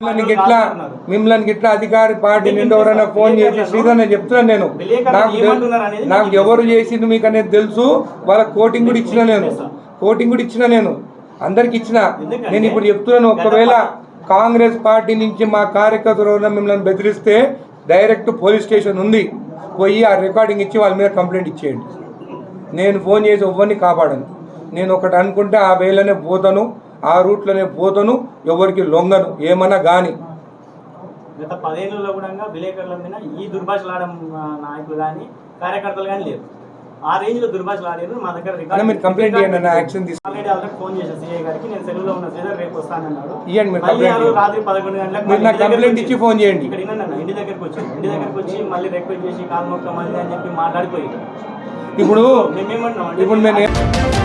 మిమ్మల్ని గిట్లా మిమ్మల్ని గిట్లా అధికారి పార్టీ నుండి ఎవరైనా ఫోన్ చేసి శ్రీధర్ నేను చెప్తున్నాను నేను. నాకు నాకు ఎవరు చేసింది మీకు అనేది తెలుసు. వాళ్ళ కోటింగ్ కూడా ఇచ్చిన నేను. కోటింగ్ కూడా ఇచ్చిన నేను. అందరికి ఇచ్చిన. నేను ఇప్పుడు చెప్తున్నాను ఒకవేళ కాంగ్రెస్ పార్టీ నుంచి మా కార్యకర్తలు మిమ్మల్ని బెదిరిస్తే డైరెక్ట్ పోలీస్ స్టేషన్ ఉంది. పోయి ఆ రికార్డింగ్ ఇచ్చి వాళ్ళ మీద కంప్లైంట్ ఇచ్చేయండి. నేను ఫోన్ చేసి ఎవరిని కాపాడను. నేను ఒకటి అనుకుంటే ఆ వేలోనే పోతాను. ఆ రూట్లోనే పోతాను ఎవరికి లొంగను ఏమన్నా కానీ గత పదేళ్ళలో కూడా విలేకరుల మీద ఈ దుర్భాషలాడడం నాయకులు కానీ కార్యకర్తలు కానీ లేరు. ఆ రేంజ్లో దుర్భాషలు ఆడారు మా దగ్గర మీరు కంప్లైంట్ చేయండి యాక్షన్ ఆల్రెడీ ఫోన్ చేశాను సీఐ గారికి నేను సెలవులో ఉన్న శ్రీధర్ రేపు వస్తానన్నాడు ఇవ్వండి మీరు కంప్లైంట్. రాత్రి పదకొండు గంటలకు కంప్లైంట్ ఇచ్చి ఫోన్ చేయండి. ఇక్కడ ఇంటి దగ్గరికి వచ్చి ఇంటి దగ్గరికి వచ్చి మళ్ళీ రిక్వెస్ట్ చేసి కాలు మొక్క మళ్ళీ అని చెప్పి మాట్లాడిపోయి ఇప్పుడు ఇప్పుడు నేను